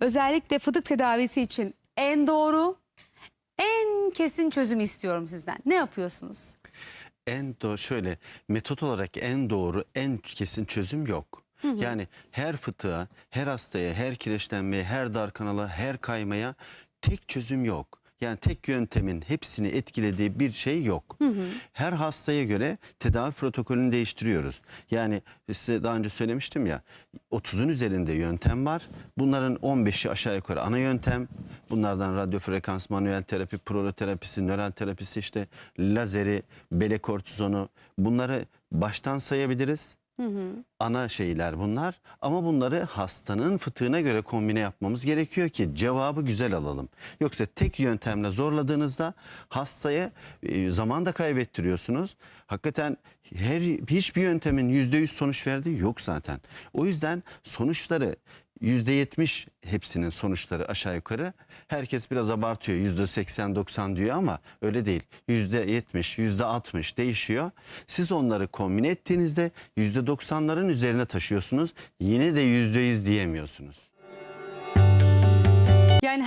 Özellikle fıtık tedavisi için en doğru, en kesin çözümü istiyorum sizden. Ne yapıyorsunuz? En doğru şöyle metot olarak en doğru en kesin çözüm yok. Yani her fıtığa, her hastaya, her kireçlenmeye, her dar kanala, her kaymaya tek çözüm yok. Yani tek yöntemin hepsini etkilediği bir şey yok. Her hastaya göre tedavi protokolünü değiştiriyoruz. Yani size daha önce söylemiştim ya 30'un üzerinde yöntem var. Bunların 15'i aşağı yukarı ana yöntem. Bunlardan radyo frekans, manuel terapi, proloterapisi, nöral terapisi işte lazeri, bele kortizonu bunları baştan sayabiliriz. Ana şeyler bunlar ama bunları hastanın fıtığına göre kombine yapmamız gerekiyor ki cevabı güzel alalım. Yoksa tek yöntemle zorladığınızda hastaya e, zaman da kaybettiriyorsunuz. Hakikaten her hiçbir yöntemin yüzde yüz sonuç verdiği yok zaten. O yüzden sonuçları yüzde yetmiş hepsinin sonuçları aşağı yukarı. Herkes biraz abartıyor yüzde seksen doksan diyor ama öyle değil. Yüzde yetmiş, yüzde altmış değişiyor. Siz onları kombine ettiğinizde yüzde doksanların üzerine taşıyorsunuz. Yine de yüzde yüz diyemiyorsunuz. Yani